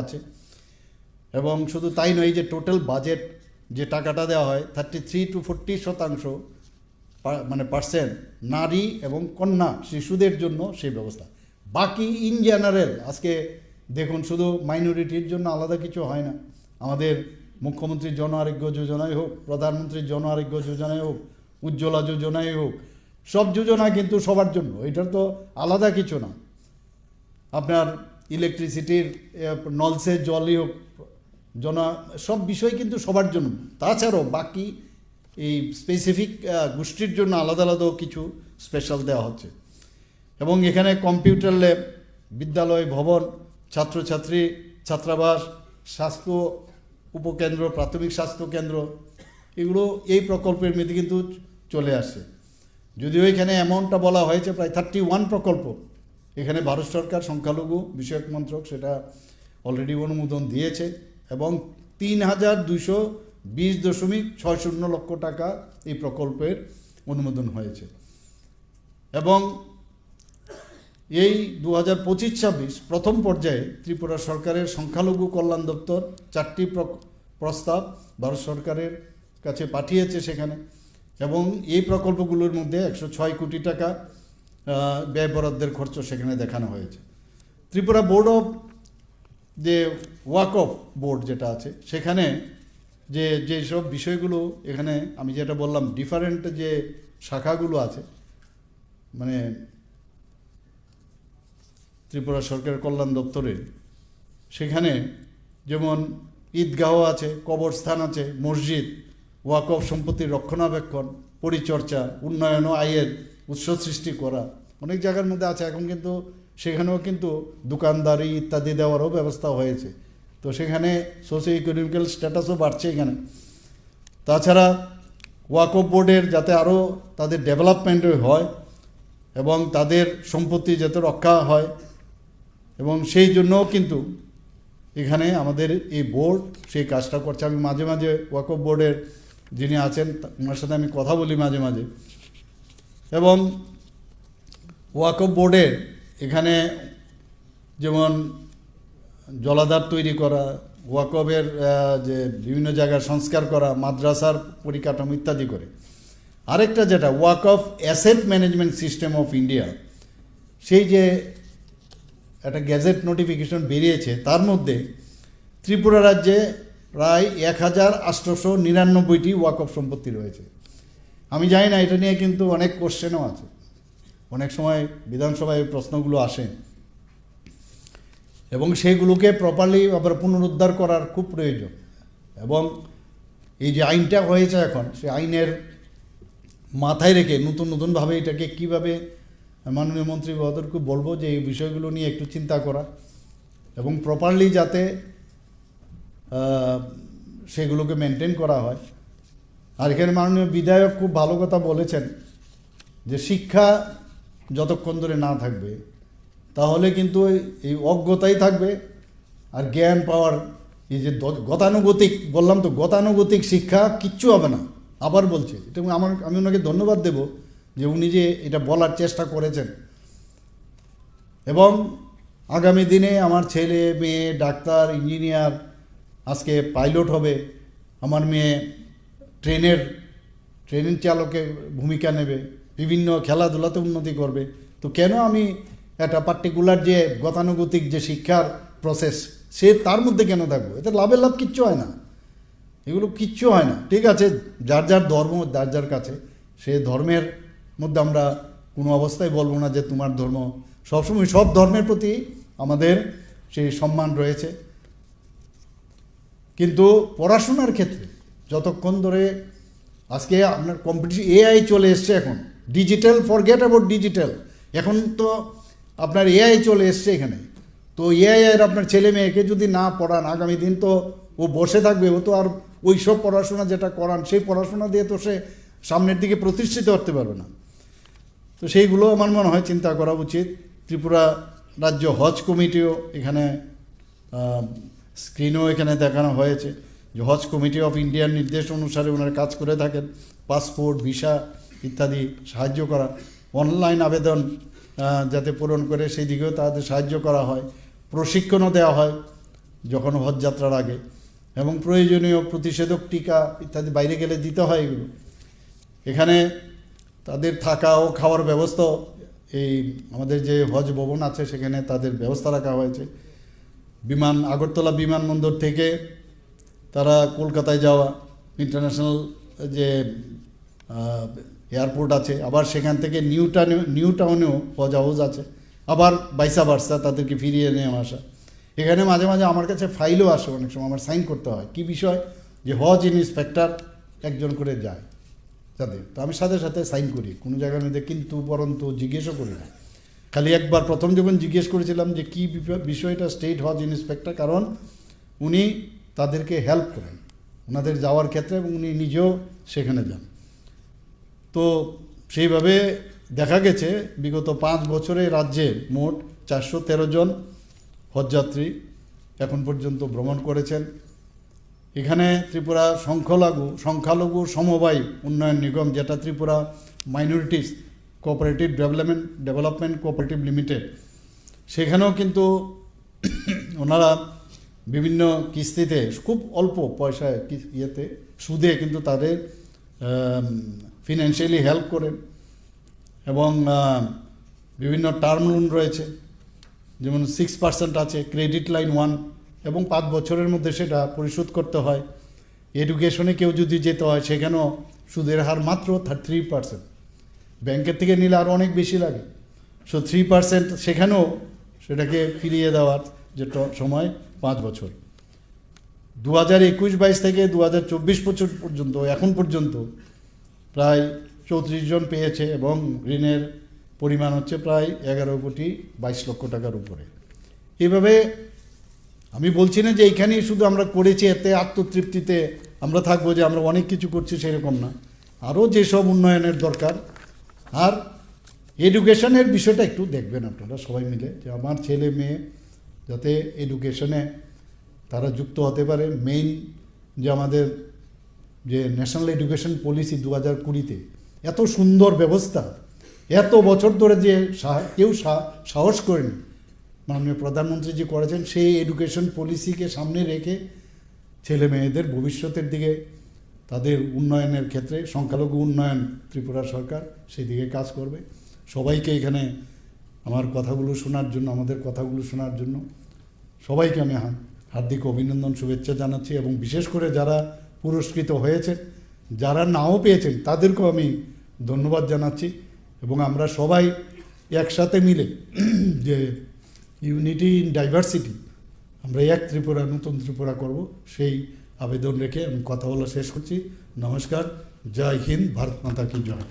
আছে। এবং শুধু তাই নয় যে টোটাল বাজেট যে টাকাটা দেওয়া হয় থার্টি থ্রি টু ফোরটি শতাংশ মানে পার্সেন্ট নারী এবং কন্যা শিশুদের জন্য সেই ব্যবস্থা। বাকি ইন জেনারেল আজকে দেখুন, শুধু মাইনরিটির জন্য আলাদা কিছু হয় না। আমাদের মুখ্যমন্ত্রীর জন আরোগ্য যোজনাই হোক প্রধানমন্ত্রীর জন আরোগ্য যোজনাই হোক, উজ্জ্বলা যোজনাই হোক, সব যোজনা কিন্তু সবার জন্য। এটার তো আলাদা কিছু না। আপনার ইলেকট্রিসিটির নলসের জলই হোক, জনা, সব বিষয় কিন্তু সবার জন্য। তাছাড়াও বাকি এই স্পেসিফিক গোষ্ঠীর জন্য আলাদা আলাদাও কিছু স্পেশাল দেওয়া হচ্ছে। এবং এখানে কম্পিউটার ল্যাব বিদ্যালয় ভবন, ছাত্রছাত্রী, ছাত্রাবাস, স্বাস্থ্য উপকেন্দ্র, প্রাথমিক স্বাস্থ্য কেন্দ্র, এগুলো এই প্রকল্পের মধ্যে কিন্তু চলে আসছে যদিও এখানে অ্যামাউন্টটা বলা হয়েছে প্রায় থার্টি ওয়ান প্রকল্প। এখানে ভারত সরকার, সংখ্যালঘু, বিষয়ক মন্ত্রক, সেটা অলরেডি অনুমোদন দিয়েছে, এবং তিন হাজার দুশো বিশ দশমিক ছয় শূন্য লক্ষ টাকা এই প্রকল্পের অনুমোদন হয়েছে। এবং এই দু হাজার পঁচিশ ছাব্বিশ প্রথম পর্যায়ে ত্রিপুরা সরকারের সংখ্যালঘু কল্যাণ দপ্তর চারটি প্র- প্রস্তাব ভারত সরকারের কাছে পাঠিয়েছে সেখানে, এবং এই প্রকল্পগুলোর মধ্যে একশো ছয় কোটি টাকা ব্যয় বরাদ্দের খরচ সেখানে দেখানো হয়েছে। ত্রিপুরা বোর্ড অফ যে ওয়াক অফ বোর্ড যেটা আছে, সেখানে যে যেসব বিষয়গুলো এখানে আমি যেটা বললাম ডিফারেন্ট যে শাখাগুলো আছে মানে ত্রিপুরা সরকার কল্যাণ দপ্তরে সেখানে যেমন ঈদগাহ আছে, কবরস্থান আছে, মসজিদ ওয়াকফ সম্পত্তির রক্ষণাবেক্ষণ, পরিচর্যা, উন্নয়ন ও আয়ের উৎস সৃষ্টি করা। অনেক জায়গার মধ্যে আছে, এখন কিন্তু সেখানেও কিন্তু দোকানদারি ইত্যাদি দেওয়ারও ব্যবস্থা হয়েছে। তো সেখানে সোশিও ইকোনমিক্যাল স্ট্যাটাসও বাড়ছে এখানে। তাছাড়া ওয়াকফ বোর্ডের যাতে আরও তাদের ডেভেলপমেন্ট হয় এবং তাদের সম্পত্তি যাতে রক্ষা হয় এবং সেই জন্যও কিন্তু এখানে আমাদের এই বোর্ড সেই কাজটা করছে। আমি মাঝে মাঝে ওয়াকফ বোর্ডের যিনি আছেন ওনার সাথে আমি কথা বলি মাঝে মাঝে। এবং ওয়াকফ বোর্ডের এখানে যেমন জলাধার তৈরি করা, ওয়াকফের যে বিভিন্ন জায়গায় সংস্কার করা, মাদ্রাসার পরিকাঠামো ইত্যাদি করে। আরেকটা যেটা walk of asset management system of India, সেই যে একটা গ্যাজেট নোটিফিকেশন বেরিয়েছে, তার মধ্যে ত্রিপুরা রাজ্যে প্রায় এক হাজার আটশোশো নিরানব্বইটি ওয়াক অফ সম্পত্তি রয়েছে। আমি জানি না, এটা নিয়ে কিন্তু অনেক কোশ্চেনও আছে। অনেক সময় বিধানসভায় প্রশ্নগুলো আসে। এবং সেইগুলোকে প্রপারলি আবার পুনরুদ্ধার করার খুব প্রয়োজন। এবং এই যে আইনটা হয়েছে এখন সেই আইনের মাথায় রেখে নতুন নতুনভাবে এটাকে কীভাবে মাননীয় মন্ত্রী মহোদয়কে বলব যে এই বিষয়গুলো নিয়ে একটু চিন্তা করা এবং প্রপারলি যাতে সেগুলোকে মেনটেন করা হয়। আর এখানে মাননীয় বিধায়ক খুব ভালো কথা বলেছেন যে শিক্ষা যতক্ষণ ধরে না থাকবে, তাহলে কিন্তু এই- অজ্ঞতাই থাকবে। আর জ্ঞান পাওয়ার এই যে গতানুগতিক, বললাম তো গতানুগতিক শিক্ষা কিচ্ছু হবে না। আবার বলছে, এটা আমার, আমি ওনাকে ধন্যবাদ দেব যে উনি যে এটা বলার চেষ্টা করেছেন। এবং আগামী দিনে আমার ছেলে, মেয়ে, ডাক্তার, ইঞ্জিনিয়ার আজকে পাইলট হবে। আমার মেয়ে ট্রেনের ট্রেনের চালকের ভূমিকা নেবে, বিভিন্ন খেলাধুলাতে উন্নতি করবে। তো কেন আমি একটা পার্টিকুলার যে গতানুগতিক যে শিক্ষার প্রসেস সে তার মধ্যে কেন থাকব? এতে লাভের লাভ কিচ্ছু হয় না। এগুলো কিচ্ছু হয় না। ঠিক আছে, যার যার ধর্ম, যার যার কাছে, সে ধর্মের মধ্যে আমরা কোনো অবস্থায় বলব না যে তোমার ধর্ম। সবসময় সব ধর্মের প্রতি আমাদের সেই সম্মান রয়েছে। কিন্তু পড়াশোনার ক্ষেত্রে যতক্ষণ ধরে আজকে আপনার কম্পিটিশন এআই চলে এসছে এখন। ডিজিটাল ফরগেট অ্যাবাউট ডিজিটাল এখন তো আপনার এআই চলে এসছে এখানে। তো এআই এর আপনার ছেলে মেয়েকে যদি না পড়ান, আগামী দিন তো ও বসে থাকবে, ও তো আর ওই সব পড়াশোনা যেটা করান, সেই পড়াশোনা দিয়ে তো সে সামনের দিকে প্রতিষ্ঠিত করতে পারবে না। তো সেইগুলো আমার মনে হয় চিন্তা করা উচিত। ত্রিপুরা রাজ্য হজ কমিটিও এখানে স্ক্রিনও এখানে দেখানো হয়েছে। যে হজ কমিটি অফ ইন্ডিয়ার নির্দেশ অনুসারে ওনারা কাজ করে থাকেন, পাসপোর্ট, ভিসা ইত্যাদি সাহায্য করা। অনলাইন আবেদন যাতে পূরণ করে সেই দিকেও তাদের সাহায্য করা হয়, প্রশিক্ষণও দেওয়া হয় যখন হজ যাত্রার আগে। এবং প্রয়োজনীয় প্রতিষেধক টিকা ইত্যাদি বাইরে গেলে দিতে হয় এগুলো। এখানে তাদের থাকা ও খাওয়ার ব্যবস্থা, এই আমাদের যে হজ ভবন আছে সেখানে তাদের ব্যবস্থা রাখা হয়েছে। বিমান, আগরতলা বিমানবন্দর থেকে তারা কলকাতায় যাওয়া ইন্টারন্যাশনাল যে এয়ারপোর্ট আছে, আবার সেখান থেকে নিউ টাউনে নিউ টাউনেও হজ হাউস আছে, আবার বাইসা বার্সা তাদেরকে ফিরিয়ে নিয়ে আসা। এখানে মাঝে মাঝে আমার কাছে ফাইলও আসে অনেক সময়, আমার সাইন করতে হয়। কি বিষয়? যে হজ ইন্সপেক্টর একজন করে যায় তাদের। তো আমি সাথে সাথে সাইন করি। কোনো জায়গার মধ্যে কিন্তু পরন্তু জিজ্ঞেসও করি না। খালি একবার প্রথম যখন জিজ্ঞেস করেছিলাম যে কী বিষয়টা স্টেট হজ ইন্সপেক্টর কারণ উনি তাদেরকে হেল্প করেন। ওনাদের যাওয়ার ক্ষেত্রে এবং উনি নিজেও সেখানে যান। তো সেইভাবে দেখা গেছে, বিগত পাঁচ বছরে রাজ্যে মোট চারশো তেরো জন হজযাত্রী এখন পর্যন্ত ভ্রমণ করেছেন। এখানে ত্রিপুরা সংখ্যালঘু সংখ্যালঘু সমবায় উন্নয়ন নিগম, যেটা Tripura minorities cooperative development development cooperative limited, সেখানেও কিন্তু ওনারা বিভিন্ন কিস্তিতে, খুব অল্প পয়সায় ইয়েতে, সুদে কিন্তু তাদের ফিনান্সিয়ালি হেল্প করেন। এবং বিভিন্ন টার্ম লোন রয়েছে, যেমন সিক্স পার্সেন্ট আছে ক্রেডিট লাইন ওয়ান এবং পাঁচ বছরের মধ্যে সেটা পরিশোধ করতে হয়। এডুকেশনে কেউ যদি যেতে হয়, সেখানেও সুদের হার মাত্র থ্রি পার্সেন্ট ব্যাংকের থেকে নিলে আরও অনেক বেশি লাগে। সো থ্রি পার্সেন্ট সেখানেও সেটাকে ফিরিয়ে দেওয়ার যে সময় পাঁচ বছর। দু হাজার একুশ বাইশ থেকে দু হাজার চব্বিশ বছর পর্যন্ত, এখন পর্যন্ত প্রায় চৌত্রিশ জন পেয়েছে এবং ঋণের পরিমাণ হচ্ছে প্রায় এগারো কোটি বাইশ লক্ষ টাকার উপরে। এভাবে আমি বলছি না যে এইখানেই শুধু আমরা করেছি, এতে আত্মতৃপ্তিতে আমরা থাকব যে আমরা অনেক কিছু করছি সেরকম না। আরও যেসব উন্নয়নের দরকার, আর এডুকেশনের বিষয়টা একটু দেখবেন আপনারা সবাই মিলে, যে আমার ছেলে মেয়ে যাতে এডুকেশনে তারা যুক্ত হতে পারে। মেইন যে আমাদের যে ন্যাশনাল এডুকেশন পলিসি দু হাজার কুড়িতে এত সুন্দর ব্যবস্থা, এত বছর ধরে যে কেউ সাহস করেনি। মাননীয় প্রধানমন্ত্রী যে করেছেন সেই এডুকেশন পলিসিকে সামনে রেখে ছেলে মেয়েদের ভবিষ্যতের দিকে তাদের উন্নয়নের ক্ষেত্রে সংখ্যালঘু উন্নয়ন ত্রিপুরা সরকার সেই দিকে কাজ করবে। সবাইকে এখানে আমার কথাগুলো শোনার জন্য, আমাদের কথাগুলো শোনার জন্য সবাইকে আমি হার্দিক অভিনন্দন শুভেচ্ছা জানাচ্ছি এবং বিশেষ করে যারা পুরস্কৃত হয়েছে যারা নাও পেয়েছেন, তাদেরকেও আমি ধন্যবাদ জানাচ্ছি এবং আমরা সবাই একসাথে মিলে যে ইউনিটি ইন ডাইভার্সিটি, আমরা এক ত্রিপুরা, নতুন ত্রিপুরা করব, সেই আবেদন রেখে আমি কথা বলা শেষ করছি। নমস্কার, জয় হিন্দ, ভারত মাতা কি জয়।